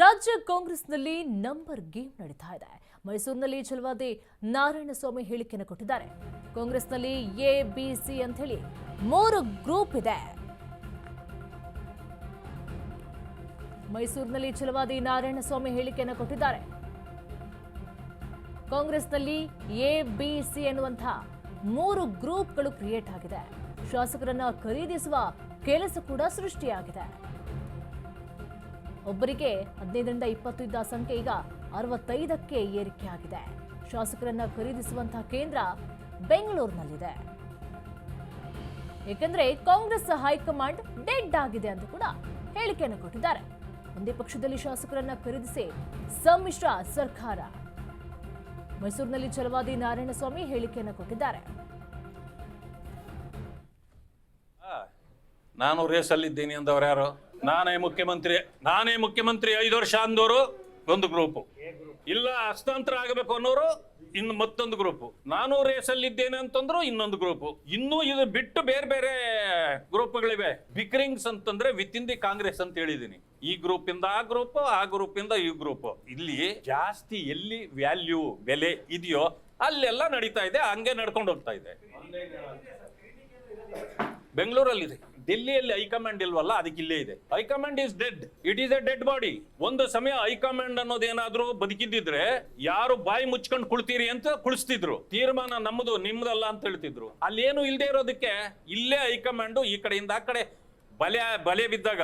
ರಾಜ್ಯ ಕಾಂಗ್ರೆಸ್ನಲ್ಲಿ number game ನಡೀತಾ ಇದೆ. ಮೈಸೂರಿನಲ್ಲಿ ಛಲವಾದಿ ನಾರಾಯಣಸ್ವಾಮಿ ಹೇಳಿಕೆಯನ್ನು ಕೊಟ್ಟಿದ್ದಾರೆ. ಕಾಂಗ್ರೆಸ್ನಲ್ಲಿ ಎ, ಬಿ, ಸಿ ಅಂತ ಹೇಳಿ ಮೂರು ಗ್ರೂಪ್ ಇದೆ. ಮೈಸೂರಿನಲ್ಲಿ ಛಲವಾದಿ ನಾರಾಯಣಸ್ವಾಮಿ ಹೇಳಿಕೆಯನ್ನು ಕೊಟ್ಟಿದ್ದಾರೆ. ಕಾಂಗ್ರೆಸ್ನಲ್ಲಿ ಎ, ಬಿ, ಸಿ ಎನ್ನುವಂತಹ ಮೂರು ಗ್ರೂಪ್ಗಳು ಕ್ರಿಯೇಟ್ ಆಗಿದೆ. ಶಾಸಕರನ್ನ ಖರೀದಿಸುವ ಕೆಲಸ ಕೂಡ ಸೃಷ್ಟಿಯಾಗಿದೆ. ಒಬ್ಬರಿಗೆ ಹದಿನೈದರಿಂದ ಇಪ್ಪತ್ತು ಇದ್ದ ಸಂಖ್ಯೆ ಈಗ ಅರವತ್ತೈದಕ್ಕೆ ಏರಿಕೆಯಾಗಿದೆ ಶಾಸಕರನ್ನ ಖರೀದಿಸುವಂತಹ ಕೇಂದ್ರ ಬೆಂಗಳೂರಿನಲ್ಲಿದೆ. ಏಕೆಂದ್ರೆ ಕಾಂಗ್ರೆಸ್ ಹೈಕಮಾಂಡ್ ಡೆಡ್ ಆಗಿದೆ ಅಂತ ಕೂಡ ಹೇಳಿಕೆಯನ್ನು ಕೊಟ್ಟಿದ್ದಾರೆ. ಒಂದೇ ಪಕ್ಷದಲ್ಲಿ ಶಾಸಕರನ್ನ ಖರೀದಿಸಿ ಸಮ್ಮಿಶ್ರ ಸರ್ಕಾರ. ಮೈಸೂರಿನಲ್ಲಿ ಛಲವಾದಿ ನಾರಾಯಣಸ್ವಾಮಿ ಹೇಳಿಕೆಯನ್ನು ಕೊಟ್ಟಿದ್ದಾರೆ. ನಾನು ರೇಸಲ್ಲಿದ್ದೀನಿ ಅಂದವರು ಯಾರು? ನಾನೇ ಮುಖ್ಯಮಂತ್ರಿ ನಾನೇ ಮುಖ್ಯಮಂತ್ರಿ ಐದು ವರ್ಷ ಅಂದವರು ಒಂದು ಗ್ರೂಪು. ಇಲ್ಲ ಹಸ್ತಾಂತರ ಆಗಬೇಕು ಅನ್ನೋರು ಇನ್ನು ಮತ್ತೊಂದು ಗ್ರೂಪು. ನಾನು ರೇಸಲ್ಲಿದ್ದೇನೆ ಅಂತಂದ್ರು ಇನ್ನೊಂದು ಗ್ರೂಪು. ಇನ್ನೂ ಇದು ಬಿಟ್ಟು ಬೇರೆ ಬೇರೆ ಗ್ರೂಪ್ಗಳಿವೆ. ಬಿಕ್ರಿಂಗ್ಸ್ ಅಂತಂದ್ರೆ ವಿತ್ ಇನ್ ದಿ ಕಾಂಗ್ರೆಸ್ ಅಂತ ಹೇಳಿದ್ದೀನಿ ಈ ಗ್ರೂಪ್ ಇಂದ ಆ ಗ್ರೂಪ್ ಆ ಗ್ರೂಪ್ ಇಂದ ಈ ಗ್ರೂಪ್. ಇಲ್ಲಿ ಜಾಸ್ತಿ ಎಲ್ಲಿ ವ್ಯಾಲ್ಯೂ ಬೆಲೆ ಇದೆಯೋ ಅಲ್ಲೆಲ್ಲ ನಡೀತಾ ಇದೆ, ಹಂಗೆ ನಡ್ಕೊಂಡು ಹೋಗ್ತಾ ಇದೆ. ಬೆಂಗಳೂರಲ್ಲಿದೆ. ಡೆಲ್ಲಿಯಲ್ಲಿ ಹೈಕಮಾಂಡ್ ಇಲ್ವಲ್ಲ, ಅದಕ್ಕೆ ಇಲ್ಲೇ ಇದೆ. High command is dead. It is a dead body ಒಂದು ಸಮಯ ಹೈಕಮಾಂಡ್ ಅನ್ನೋದೇನಾದ್ರೂ ಬದುಕಿದ್ದಿದ್ರೆ ಯಾರು ಬಾಯಿ ಮುಚ್ಕೊಂಡು ಕುಳ್ತೀರಿ ಅಂತ ಕುಳಿಸ್ತಿದ್ರು. ತೀರ್ಮಾನ ನಮ್ಮದು ನಿಮ್ದಲ್ಲ ಅಂತ ಹೇಳ್ತಿದ್ರು. ಅಲ್ಲೇನು ಇಲ್ಲದೆ ಇರೋದಕ್ಕೆ ಇಲ್ಲೇ ಹೈಕಮಾಂಡು ಈ ಕಡೆಯಿಂದ ಆ ಕಡೆ ಬಲೆ ಬಲೆ ಬಿದ್ದಾಗ